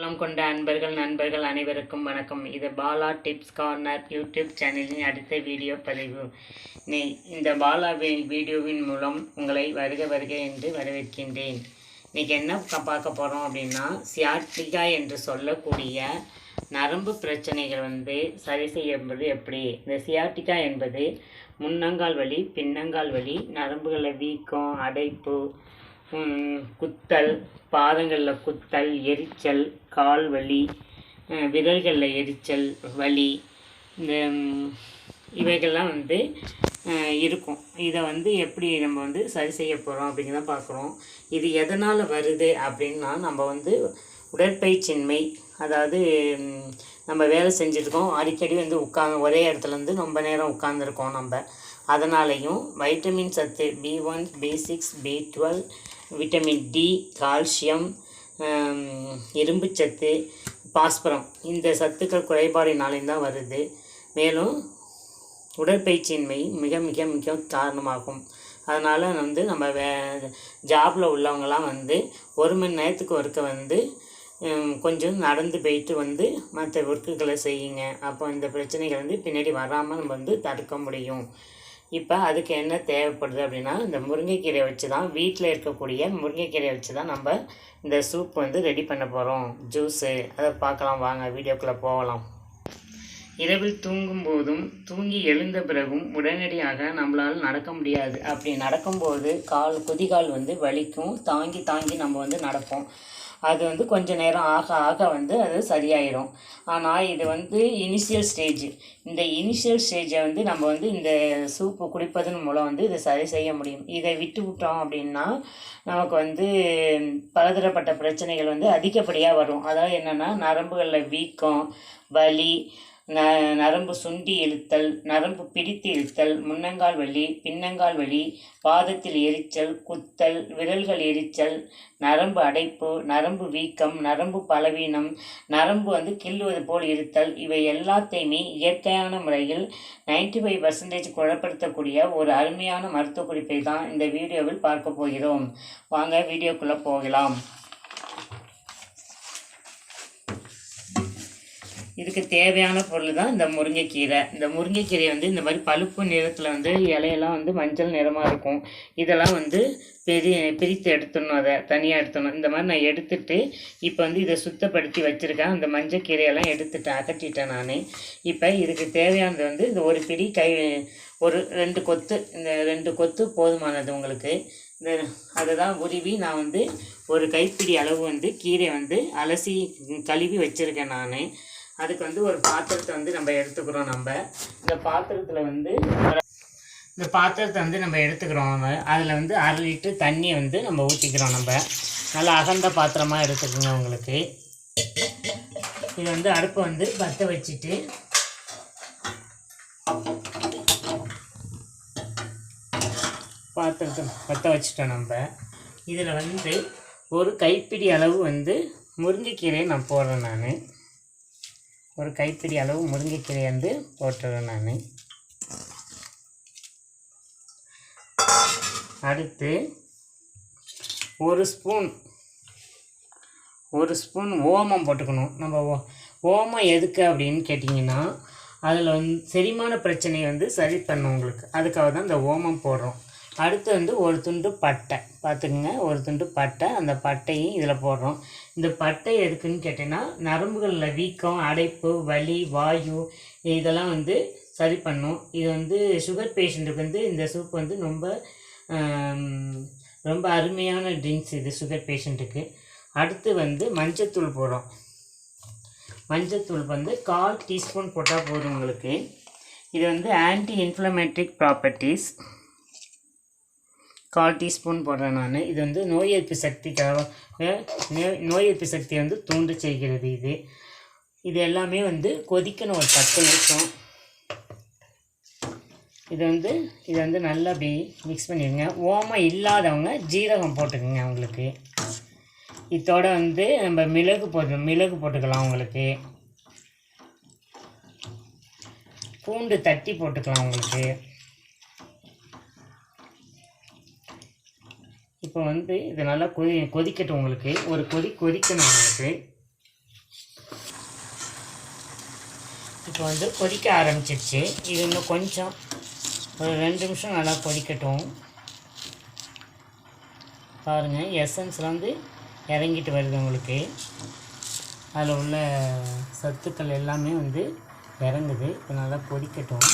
உள்ளம் கொண்ட அன்பர்கள் நண்பர்கள் அனைவருக்கும் வணக்கம். இது பாலா டிப்ஸ் கார்னர் யூடியூப் சேனலின் அடுத்த வீடியோ பதிவு. நீ இந்த பாலா வீடியோவின் மூலம் உங்களை வருக வருக என்று வரவேற்கின்றேன். இன்றைக்கி என்ன பார்க்க போகிறோம் அப்படின்னா சியாட்டிகா என்று சொல்லக்கூடிய நரம்பு பிரச்சனைகள் வந்து சரி செய்யும்போது எப்படி? இந்த சியாட்டிகா என்பது முன்னங்கால் வலி பின்னங்கால் வலி நரம்புகளை வீக்கம் அடைப்பு குத்தல் பாதங்களில் குத்தல் எரிச்சல் கால் வலி விரல்களில் எரிச்சல் வலி இந்த இவைகள்லாம் வந்து இருக்கும். இதை வந்து எப்படி நம்ம வந்து சரி செய்ய போகிறோம் அப்படிங்கிறத பார்க்குறோம் இது எதனால் வருது அப்படின்னா நம்ம வந்து உடற்பயிற்சியின்மை அதாவது நம்ம வேலை செஞ்சுருக்கோம். அடிக்கடி வந்து உட்காந்து ஒரே இடத்துல இருந்து ரொம்ப நேரம் உட்காந்துருக்கோம் நம்ம. அதனாலையும் வைட்டமின் சத்து B one B six B twelve vitamin D calcium um, இரும்புச்சத்து பாஸ்பரம். இந்த சத்துக்கள் குறைபாடினாலையும் தான் வருது. மேலும் உடற்பயிற்சியின்மை மிக மிக மிக காரணமாகும். அதனால் வந்து நம்ம வே ஜாபில் உள்ளவங்களாம் வந்து ஒரு மணி நேரத்துக்கு ஒருக்க வந்து கொஞ்சம் நடந்து போயிட்டு வந்து மற்ற ஒர்க்குகளை செய்யுங்க. அப்போ இந்த பிரச்சனைகள் வந்து பின்னாடி வராமல் நம்ம வந்து தடுக்க முடியும். இப்போ அதுக்கு என்ன தேவைப்படுது அப்படின்னா இந்த முருங்கைக்கீரை வச்சு தான் வீட்டில் இருக்கக்கூடிய முருங்கைக்கீரை வச்சு தான் நம்ம இந்த சூப் வந்து ரெடி பண்ண போகிறோம் ஜூஸு அதை பார்க்கலாம் வாங்க வீடியோக்குள்ளே போகலாம். இரவில் தூங்கும் போதும் தூங்கி எழுந்த பிறகும் உடனடியாக நம்மளால் நடக்க முடியாது. அப்படி நடக்கும்போது கால் குதிகால் வந்து வலிக்கும். தாங்கி தாங்கி நம்ம வந்து நடப்போம். அது வந்து கொஞ்ச நேரம் ஆக ஆக வந்து அது சரியாயிடும் ஆனால் இது வந்து இனிஷியல் ஸ்டேஜ் இந்த இனிஷியல் ஸ்டேஜை வந்து நம்ம வந்து இந்த சூப்பு குடிப்பதன் மூலம் வந்து இதை சரி செய்ய முடியும். இதை விட்டு விட்டோம் அப்படின்னா நமக்கு வந்து பலதரப்பட்ட பிரச்சனைகள் வந்து அதிகப்படியாக வரும். அதாவது என்னென்னா நரம்புகளில் வீக்கம் வலி ந நரம்பு சுண்டி இழுத்தல் நரம்பு பிடித்து இழுத்தல் முன்னங்கால் வலி பின்னங்கால் வலி பாதத்தில் எரிச்சல் குத்தல் விரல்கள் எரிச்சல் நரம்பு அடைப்பு நரம்பு வீக்கம் நரம்பு பலவீனம் நரம்பு வந்து கிள்ளுவது போல் இருத்தல் இவை எல்லாத்தையுமே இயற்கையான முறையில் 95% ஃபைவ் பர்சன்டேஜ் குணப்படுத்தக்கூடிய ஒரு அருமையான மருத்துவ குறிப்பை தான் இந்த வீடியோவில் பார்க்க போகிறோம். வாங்க வீடியோக்குள்ளே போகலாம். இதுக்கு தேவையான பொருள் தான் இந்த முருங்கைக்கீரை. இந்த முருங்கைக்கீரை வந்து இந்த மாதிரி பழுப்பு நிறத்தில் வந்து இலையெல்லாம் வந்து மஞ்சள் நிறமாக இருக்கும். இதெல்லாம் வந்து பெரிய பிரித்து எடுத்துடணும் அதை தனியாக எடுத்துடணும். இந்த மாதிரி நான் எடுத்துட்டு இப்போ வந்து இதை சுத்தப்படுத்தி வச்சுருக்கேன். அந்த மஞ்சள் கீரையெல்லாம் எடுத்துட்டேன் அகற்றிட்டேன் நான். இப்போ இதுக்கு தேவையானது வந்து இந்த ஒரு பிடி கை ஒரு ரெண்டு கொத்து இந்த ரெண்டு கொத்து போதுமானது உங்களுக்கு. இந்த அதை தான் உருவி நான் வந்து ஒரு கைப்பிடி அளவு வந்து கீரை வந்து அலசி கழுவி வச்சுருக்கேன் நான். அதுக்கு வந்து ஒரு பாத்திரத்தை வந்து நம்ம எடுத்துக்கிறோம் நம்ம. இந்த பாத்திரத்தில் வந்து இந்த பாத்திரத்தை வந்து நம்ம எடுத்துக்கிறோம் நம்ம. அதில் வந்து அரை லிட்டர் தண்ணியை வந்து நம்ம ஊற்றிக்கிறோம் நம்ம. நல்லா அகந்த பாத்திரமாக எடுத்துக்கோங்க உங்களுக்கு. இது வந்து அடுப்பை வந்து பற்ற வச்சுட்டு பாத்திரத்தை பற்ற வச்சுட்டோம் நம்ம. இதில் வந்து ஒரு கைப்பிடி அளவு வந்து முருங்கைக்கீரையை நான் போடுறேன் நான். ஒரு கைப்பிடி அளவு முருங்கைக்கீரை வந்து போட்டுறேன் நான். அடுத்து ஒரு ஸ்பூன் ஒரு ஸ்பூன் ஓமம் போட்டுக்கணும். நம்ம ஓ- ஓமம் எதுக்கு அப்படின்னு கேட்டிங்கன்னா அதில் வந்து செரிமான பிரச்சனையை வந்து சரி பண்ணும் உங்களுக்கு. அதுக்காக தான் இந்த ஓமம் போடுறோம். அடுத்து வந்து ஒரு துண்டு பட்டை. பார்த்துக்குங்க. ஒரு துண்டு பட்டை. அந்த பட்டையும் இதில் போடுறோம். இந்த பட்டை எதுக்குன்னு கேட்டிங்கன்னா நரம்புகளில் வீக்கம் அடைப்பு வலி வாயு இதெல்லாம் வந்து சரி பண்ணும். இது வந்து சுகர் பேஷண்ட்டுக்கு வந்து இந்த சூப் வந்து ரொம்ப ரொம்ப அருமையான ட்ரிங்க்ஸ் இது சுகர் பேஷண்ட்டுக்கு அடுத்து வந்து மஞ்சத்தூள் போடுறோம். மஞ்சத்தூள் வந்து கால் டீஸ்பூன் போட்டால் போதும் உங்களுக்கு. இது வந்து ஆன்டி இன்ஃப்ளமேட்ரிக் ப்ராப்பர்ட்டிஸ் கால் டீஸ்பூன் போடுறேன் நான். இது வந்து நோய் எதிர்ப்பு சக்திக்காக நோய் நோய் எதிர்ப்பு சக்தியை வந்து தூண்டு செய்கிறது இது. இது எல்லாமே வந்து கொதிக்கணும் ஒரு பத்து நிமிஷம். இது வந்து இது வந்து நல்லா அப்படி மிக்ஸ் பண்ணிடுங்க. ஓமம் இல்லாதவங்க ஜீரகம் போட்டுக்கோங்க அவங்களுக்கு. இதோட வந்து நம்ம மிளகு போட்டு மிளகு போட்டுக்கலாம் உங்களுக்கு பூண்டு தட்டி போட்டுக்கலாம் உங்களுக்கு இப்போ வந்து இது நல்லா கொதி கொதிக்கட்டும் உங்களுக்கு. ஒரு கொதி கொதிக்கணும் உங்களுக்கு. இப்போ வந்து கொதிக்க ஆரம்பிச்சிருச்சு. இது இன்னும் கொஞ்சம் ஒரு ரெண்டு நிமிஷம் நல்லா கொதிக்கட்டும். பாருங்கள் எசன்ஸில் இறங்கிட்டு வருது உங்களுக்கு. அதில் உள்ள சத்துக்கள் எல்லாமே வந்து இறங்குது. இப்போ நல்லா கொதிக்கட்டும்.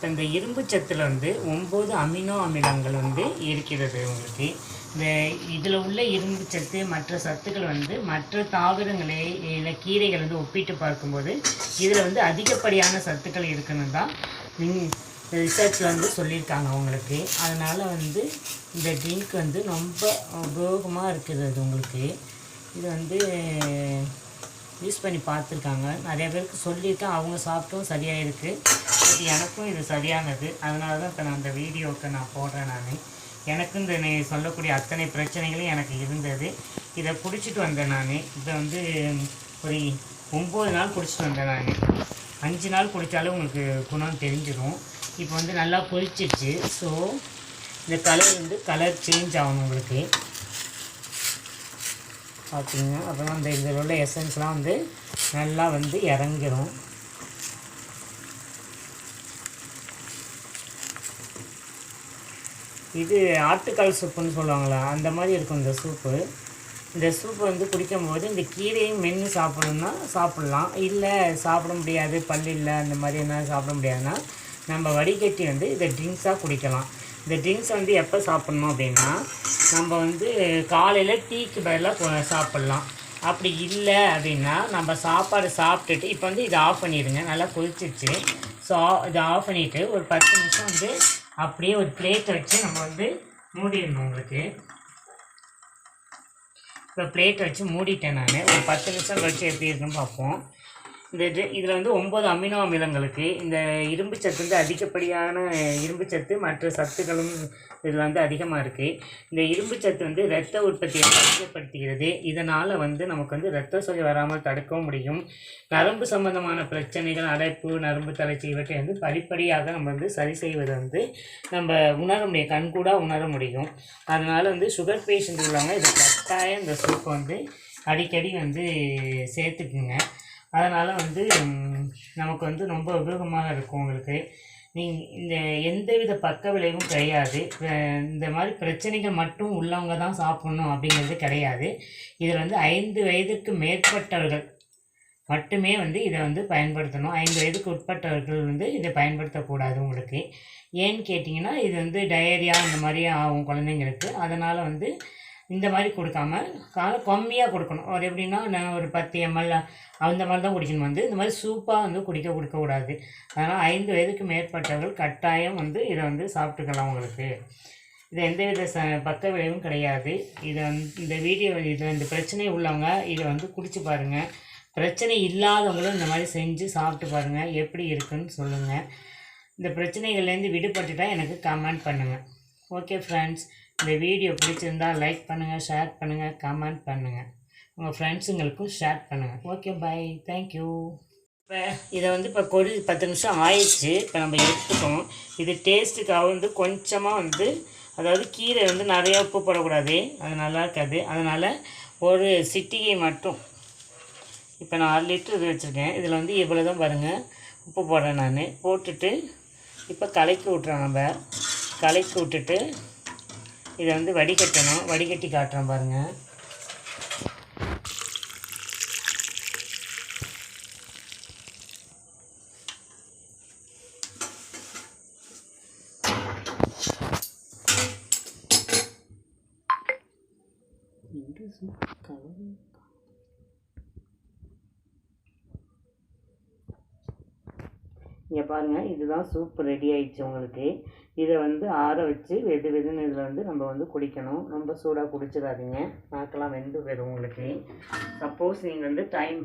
இப்போ இந்த இரும்பு சத்தில் வந்து ஒம்பது அமினோ அமிலங்கள் வந்து இருக்கிறது உங்களுக்கு. இந்த இதில் உள்ள இரும்பு சத்து மற்ற சத்துக்கள் வந்து மற்ற தாவரங்களை இல்லை கீரைகள் வந்து ஒப்பிட்டு பார்க்கும்போது இதில் வந்து அதிகப்படியான சத்துக்கள் இருக்குன்னு தான் ரிசர்ச்சில் வந்து சொல்லியிருக்காங்க அவங்களுக்கு அதனால் வந்து இந்த ட்ரிங்க் வந்து ரொம்ப உபயோகமாக இருக்குது அது உங்களுக்கு. இது வந்து யூஸ் பண்ணி பார்த்துருக்காங்க. நிறைய பேருக்கு சொல்லியிருக்கேன். அவங்க சாப்பிட்டும் சரியாக இருக்குது பட் எனக்கும் இது சரியானது. அதனால தான் இப்போ நான் அந்த வீடியோவுக்கு நான் போடுறேன் நான். எனக்கும் இந்த நீ சொல்லக்கூடிய அத்தனை பிரச்சனைகளும் எனக்கு இருந்தது. இதை பிடிச்சிட்டு வந்தேன் நான். இதை வந்து ஒரு ஒம்பது நாள் பிடிச்சிட்டு வந்தேன் நான். அஞ்சு நாள் குடித்தாலும் உங்களுக்கு குணம் தெரிஞ்சிடும் இப்போ வந்து நல்லா கொதிச்சிருச்சு. ஸோ இந்த கலர் வந்து கலர் சேஞ்ச் ஆகணும் உங்களுக்கு. பார்த்தீங்கன்னா அப்புறம் அந்த இதில் உள்ள எசன்ஸ்லாம் வந்து நல்லா வந்து இறங்கிரும். இது ஆட்டுக்கால் சூப்புன்னு சொல்லுவாங்களா? அந்த மாதிரி இருக்கும் இந்த சூப்பு. இந்த சூப்பு வந்து குடிக்கும்போது இந்த கீரையும் மென்று சாப்பிடணும்னா சாப்பிட்லாம். இல்லை சாப்பிட முடியாது பல் இல்லை அந்த மாதிரி என்ன சாப்பிட முடியாதுன்னா நம்ம வடிகட்டி வந்து இதை ட்ரிங்க்ஸாக குடிக்கலாம். இந்த ட்ரிங்க்ஸ் வந்து எப்போ சாப்பிட்ணும் அப்படின்னா நம்ம வந்து காலையில் டீக்கு பதிலாக சாப்பிட்லாம். அப்படி இல்லை அப்படின்னா நம்ம சாப்பாடு சாப்பிட்டுட்டு இப்போ வந்து இதை ஆஃப் பண்ணிடுங்க. நல்லா கொதிச்சிச்சு ஸோ இதை ஆஃப் பண்ணிவிட்டு ஒரு பத்து நிமிஷம் வந்து அப்படியே ஒரு பிளேட்டை வச்சு நம்ம வந்து மூடிடணும் உங்களுக்கு. இப்போ பிளேட்டை வச்சு மூடிட்டேன் நான். ஒரு பத்து நிமிஷம் கழிச்சு எப்படி இருக்குன்னு பார்ப்போம். இந்த இது இதில் வந்து ஒம்பது அமினோ அமிலங்களுக்கு இந்த இரும்பு சத்து வந்து அதிகப்படியான இரும்பு சத்து மற்ற சத்துக்களும் இதில் வந்து அதிகமாக இருக்குது இந்த இரும்பு சத்து வந்து இரத்த உற்பத்தியை அதிகப்படுத்துகிறது. இதனால் வந்து நமக்கு வந்து இரத்த சோகை வராமல் தடுக்கவும் முடியும். நரம்பு சம்பந்தமான பிரச்சனைகள் அடைப்பு நரம்பு தளர்ச்சி இவற்றை வந்து படிப்படியாக நம்ம வந்து சரி செய்வது வந்து நம்ம உணர முடியும். கண்கூடாக உணர முடியும். அதனால் வந்து சுகர் பேஷண்ட் உள்ளவங்க இது கட்டாயம் இந்த சூப்பை வந்து அடிக்கடி வந்து சேர்த்துக்குங்க. அதனால் வந்து நமக்கு வந்து ரொம்ப உபயோகமாக இருக்கும் உங்களுக்கு. நீங்கள் இந்த எந்தவித பக்க விளைவும் கிடையாது. இந்த மாதிரி பிரச்சனைகள் மட்டும் உள்ளவங்க தான் சாப்பிடணும் அப்படிங்கிறது கிடையாது. இதில் வந்து ஐந்து வயதுக்கு மேற்பட்டவர்கள் மட்டுமே வந்து இதை வந்து பயன்படுத்தணும். ஐந்து வயதுக்கு உட்பட்டவர்கள் வந்து இதை பயன்படுத்தக்கூடாது உங்களுக்கு. ஏன்னு கேட்டிங்கன்னா இது வந்து டயரியா இந்த மாதிரி ஆகும் குழந்தைங்களுக்கு. அதனால் வந்து இந்த மாதிரி கொடுக்காம கால கம்மியாக கொடுக்கணும். ஒரு எப்படின்னா நான் ஒரு பத்து எம்எல் அந்த மாதிரி தான் குடிக்கணும் வந்து. இந்த மாதிரி சூப்பாக வந்து குடிக்க கொடுக்கக்கூடாது அதனால் ஐந்து வயதுக்கு மேற்பட்டவர்கள் கட்டாயம் வந்து இதை வந்து சாப்பிட்டுக்கலாம் உங்களுக்கு. இது எந்தவித ச பக்க விளைவும் கிடையாது. இதை வந்து இந்த வீடியோ இதில் இந்த பிரச்சனை உள்ளவங்க இதை வந்து குடிச்சு பாருங்கள் பிரச்சனை இல்லாதவங்களும் இந்த மாதிரி செஞ்சு சாப்பிட்டு பாருங்கள் எப்படி இருக்குன்னு சொல்லுங்கள் இந்த பிரச்சனைகள்லேருந்து விடுபட்டுட்டால் எனக்கு கமெண்ட் பண்ணுங்கள் ஓகே ஃப்ரெண்ட்ஸ் இந்த வீடியோ பிடிச்சிருந்தால் லைக் பண்ணுங்கள் ஷேர் பண்ணுங்கள் கமெண்ட் பண்ணுங்கள் உங்கள் ஃப்ரெண்ட்ஸுங்களுக்கும் ஷேர் பண்ணுங்கள் ஓகே பை தேங்க்யூ இப்போ இதை வந்து இப்போ கொடி பத்து நிமிஷம் ஆயிடுச்சு. இப்போ நம்ம எடுத்துக்கோம் இது டேஸ்ட்டுக்காக வந்து கொஞ்சமாக வந்து அதாவது கீரை வந்து நிறையா உப்பு போடக்கூடாது. அது நல்லா இருக்காது. அதனால் ஒரு சிட்டிகை மட்டும். இப்போ நான் ஆறு லிட்டர் இது வச்சுருக்கேன். இதில் வந்து இவ்வளோ தான் பாருங்கள் உப்பு போடுறேன் நான். போட்டுட்டு இப்போ கலக்கி விட்றேன் நம்ம. கலக்கி விட்டுட்டு இதை வந்து வடிகட்டணும். வடிகட்டி காட்டுறேன் பாருங்கள் இங்கே பாருங்கள் இதுதான் சூப் ரெடி ஆயிடுச்சு உங்களுக்கு. இதை வந்து ஆற வச்சு வெது வெதுன்னு இதில் வந்து நம்ம வந்து குடிக்கணும். ரொம்ப சூடாக குடிச்சிடாதீங்க. நாக்கெல்லாம் வெந்து போயிடும் உங்களுக்கு. சப்போஸ் நீங்கள் வந்து டைம்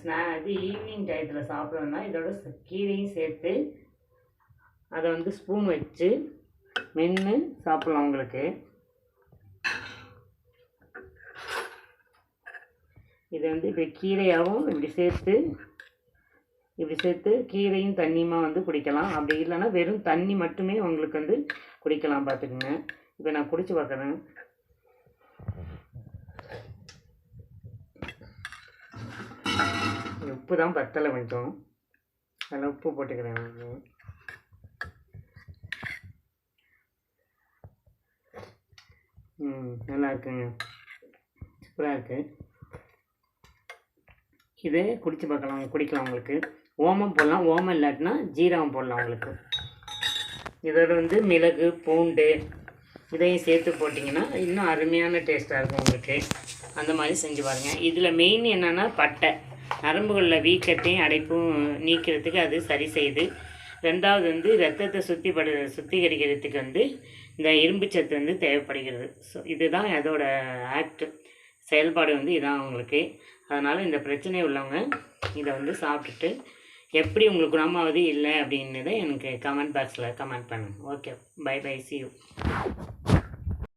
ஸ்நா இது ஈவினிங் டயத்தில் சாப்பிடணும்னா இதோட கீரையும் சேர்த்து அதை வந்து ஸ்பூன் வச்சு மென்று சாப்பிட்லாம் உங்களுக்கு. இதை வந்து இப்போ கீரையாகவும் இப்படி சேர்த்து இப்படி சேர்த்து கீரையும் தண்ணியுமா வந்து குடிக்கலாம். அப்படி இல்லைன்னா வெறும் தண்ணி மட்டுமே உங்களுக்கு வந்து குடிக்கலாம் பார்த்துக்குங்க. இப்போ நான் குடிச்சு பார்க்குறேன். உப்பு தான் பத்தலை கொஞ்சம். அதில் உப்பு போட்டுக்கிறேன் ம் நல்லா இருக்குங்க. சூப்பராக இருக்குது இதே குடித்து பார்க்கலாம் குடிக்கலாம் உங்களுக்கு. ஓமம் போடலாம். ஓமம் இல்லாட்டினா ஜீரகம் போடலாம் உங்களுக்கு. இதோட வந்து மிளகு பூண்டு இதையும் சேர்த்து போட்டிங்கன்னா இன்னும் அருமையான டேஸ்ட்டாக இருக்கும் உங்களுக்கு. அந்த மாதிரி செஞ்சு பாருங்கள் இதில் மெயின் என்னென்னா பட்டை. நரம்புகளில் வீக்கத்தையும் அடைப்பும் நீக்கிறதுக்கு அது சரி செய்து ரெண்டாவது வந்து ரத்தத்தை சுத்திப்படு சுத்திகரிக்கிறதுக்கு வந்து இந்த இரும்பு சத்து வந்து தேவைப்படுகிறது. ஸோ இதுதான் அதோட ஆக்ட் செயல்பாடு வந்து இதான் உங்களுக்கு. அதனால் இந்த பிரச்சனை உள்ளவங்க இதை வந்து சாப்பிட்டுட்டு எப்படி உங்களுக்கு குணமாவது இல்லை அப்படின்றத எனக்கு கமெண்ட் பாக்ஸில் கமெண்ட் பண்ணுங்கள் okay bye bye see you